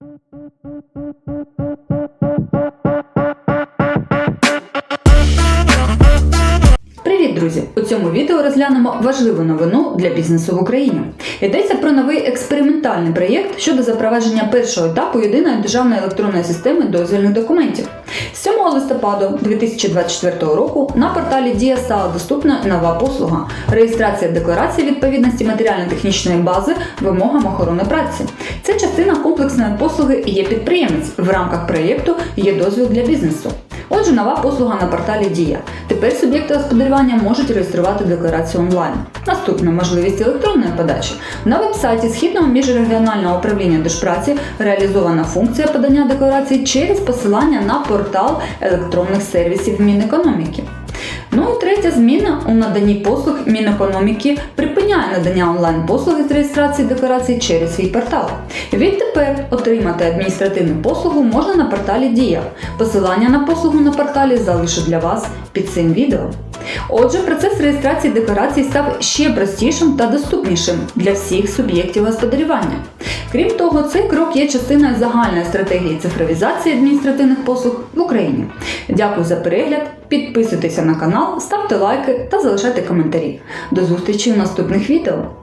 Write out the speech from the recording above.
Thank you. Привіт, друзі! У цьому відео розглянемо важливу новину для бізнесу в Україні. Йдеться про новий експериментальний проєкт щодо запровадження першого етапу єдиної державної електронної системи дозвільних документів. З 7 листопаду 2024 року на порталі Дія стала доступна нова послуга реєстрація декларації відповідності матеріально-технічної бази вимогам охорони праці. Це частина комплексної послуги є підприємець. В рамках проєкту є дозвіл для бізнесу. Отже, нова послуга на порталі Дія. Тепер суб'єкти господарювання можуть реєструвати декларацію онлайн. Наступна можливість електронної подачі. На вебсайті Східного міжрегіонального управління Держпраці реалізована функція подання декларацій через посилання на портал електронних сервісів Мінекономіки. Ну і третя зміна у наданні послуг Мінекономіки припиняє надання онлайн-послуги з реєстрації декларацій через свій портал. Відтепер отримати адміністративну послугу можна на порталі Дія. Посилання на послугу на порталі залишу для вас під цим відео. Отже, процес реєстрації декларацій став ще простішим та доступнішим для всіх суб'єктів господарювання. Крім того, цей крок є частиною загальної стратегії цифровізації адміністративних послуг в Україні. Дякую за перегляд, підписуйтеся на канал, ставте лайки та залишайте коментарі. До зустрічі в наступних відео!